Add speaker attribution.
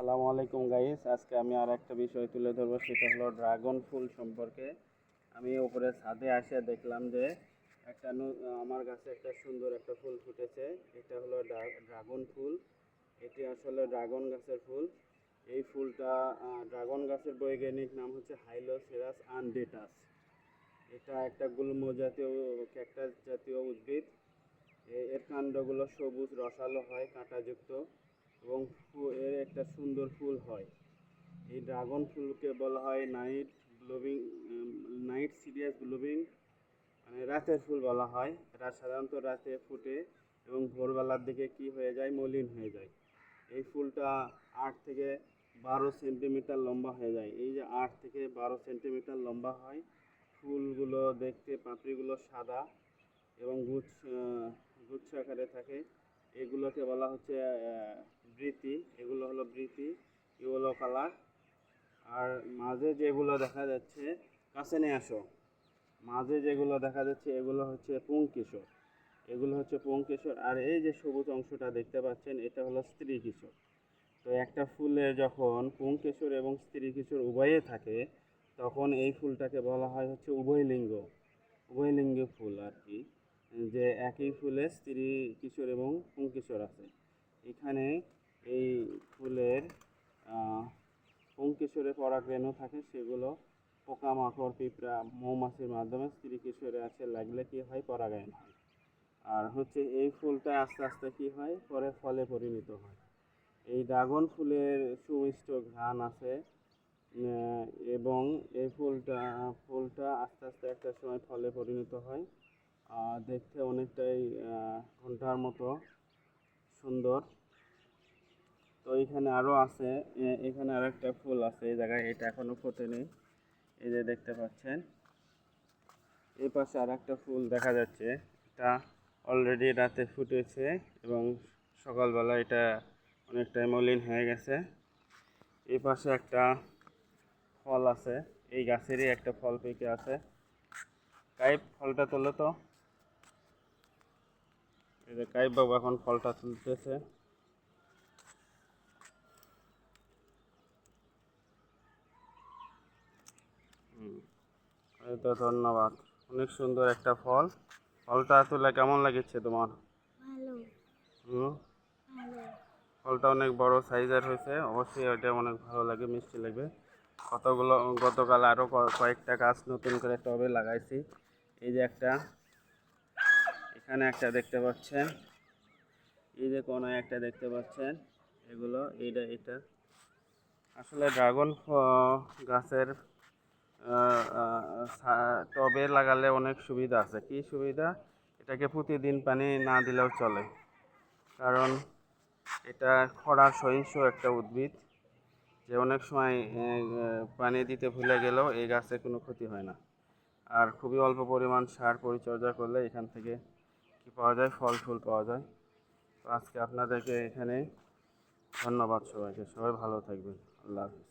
Speaker 1: আসসালামু আলাইকুম গাইস আজকে আমি আর একটা বিষয় তুলে ধরবো, সেটা হলো ড্রাগন ফুল সম্পর্কে। আমি ওপরে ছাদে আসে দেখলাম যে একটা আমার কাছে একটা সুন্দর একটা ফুল ফুটেছে, এটা হলো ড্রাগন ফুল। এটি আসলে ড্রাগন গাছের ফুল। এই ফুলটা ড্রাগন গাছের বৈজ্ঞানিক নাম হচ্ছে হাইলোসেরাস আনডেটাস এটা একটা গুল্ম জাতীয় ক্যাকটাস জাতীয় উদ্ভিদ। এর কাণ্ডগুলো সবুজ, রসালো হয়, কাঁটাযুক্ত। এবং এর একটা সুন্দর ফুল হয়। এই ড্রাগন ফুলকে বলা হয় night glowing night serious glowing মানে রাতের ফুল বলা হয়। এটা সাধারণত রাতে ফুটে এবং ভোরবেলার দিকে কি হয়ে যায়? মলিন হয়ে যায়। এই ফুলটা আট থেকে বারো সেন্টিমিটার লম্বা হয়ে যায়। এই যে আট থেকে বারো সেন্টিমিটার লম্বা হয়, ফুলগুলো দেখতে পাপড়িগুলো সাদা এবং গুচ্ছ গুচ্ছ আকারে থাকে। এগুলোকে বলা হচ্ছে বৃতি এগুলো হলো বৃতি ইয়েলো কালার। আর মাঝে যেগুলো দেখা যাচ্ছে কাছে নিয়ে আসো মাঝে যেগুলো দেখা যাচ্ছে, এগুলো হচ্ছে পুংকিশোর। এগুলো হচ্ছে পুংকিশোর। আর এই যে সবুজ অংশটা দেখতে পাচ্ছেন, এটা হলো স্ত্রী কিশোর তো একটা ফুলে যখন পুংকেশর এবং স্ত্রী কিশোর উভয়ে থাকে, তখন এই ফুলটাকে বলা হয় হচ্ছে উভয়লিঙ্গ। উভয়লিঙ্গ ফুল আর কি। যে একই ফুলে স্ত্রী কিশোর এবং পুংকিশোর আছে। এখানে এই ফুলের পুংকিশোরে পরাগরেণু থাকে, সেগুলো পোকামাকড়, পিঁপড়া, মৌমাছির মাধ্যমে স্ত্রী কিশোরে আছে, লাগলে কি হয়? পরাগায়ন হয়। আর হচ্ছে এই ফুলটা আস্তে আস্তে কি হয়? পরে ফলে পরিণত হয়। এই ড্রাগন ফুলের সুমিষ্ট ঘ্রাণ আছে এবং এই ফুলটা ফুলটা আস্তে আস্তে একটা সময় ফলে পরিণত হয়। দেখতে অনেকটাই ঘণ্টার মতো সুন্দর। তো এখানে আরও আছে এখানে আর একটা ফুল আছে, এই জায়গায় এটা এখনও ফোটেনি। এই যে দেখতে পাচ্ছেন, এই পাশে আর একটা ফুল দেখা যাচ্ছে, এটা অলরেডি রাতে ফুটেছে এবং সকালবেলা এটা অনেকটাই মলিন হয়ে গেছে। এই পাশে একটা ফল আছে, এই গাছেরই একটা ফল পেকে আছে। কাইপ ফলটা তোলো তো। এই যে কাইপ বাবু এখন ফলটা তুলতেছে। এই তো ধন্যবাদ। অনেক সুন্দর একটা ফল। ফলটা তুলে কেমন লাগছে তোমার? হুম? ফলটা অনেক বড় সাইজের হয়েছে। অবশ্যই ওইটা অনেক ভালো লাগে মিষ্টি লাগবে। কতগুলো গতকাল আরও কয়েকটা গাছ নতুন করে টবে লাগাইছি। এই যে একটা এখানে একটা দেখতে পাচ্ছেন। এই যে কোনায় একটা দেখতে পাচ্ছেন। এগুলো, এইটা, এটা। আসলে ড্রাগন গাছের টবে লাগালে অনেক সুবিধা আছে। কি সুবিধা? এটাকে প্রতিদিন পানি না দিলেও চলে। কারণ এটা খরা সহিংস একটা উদ্ভিদ। যে অনেক সময় পানি দিতে ভুলে গেলেও এই গাছে কোনো ক্ষতি হয় না। আর খুবই অল্প পরিমাণ সার পরিচর্যা করলে এখান থেকে কি পাওয়া যায়? ফল ফুল পাওয়া যায়। তো আজকে আপনাদেরকে এখানে ধন্যবাদ সবাইকে। সবাই ভালো থাকবেন। আল্লাহ হাফিজ।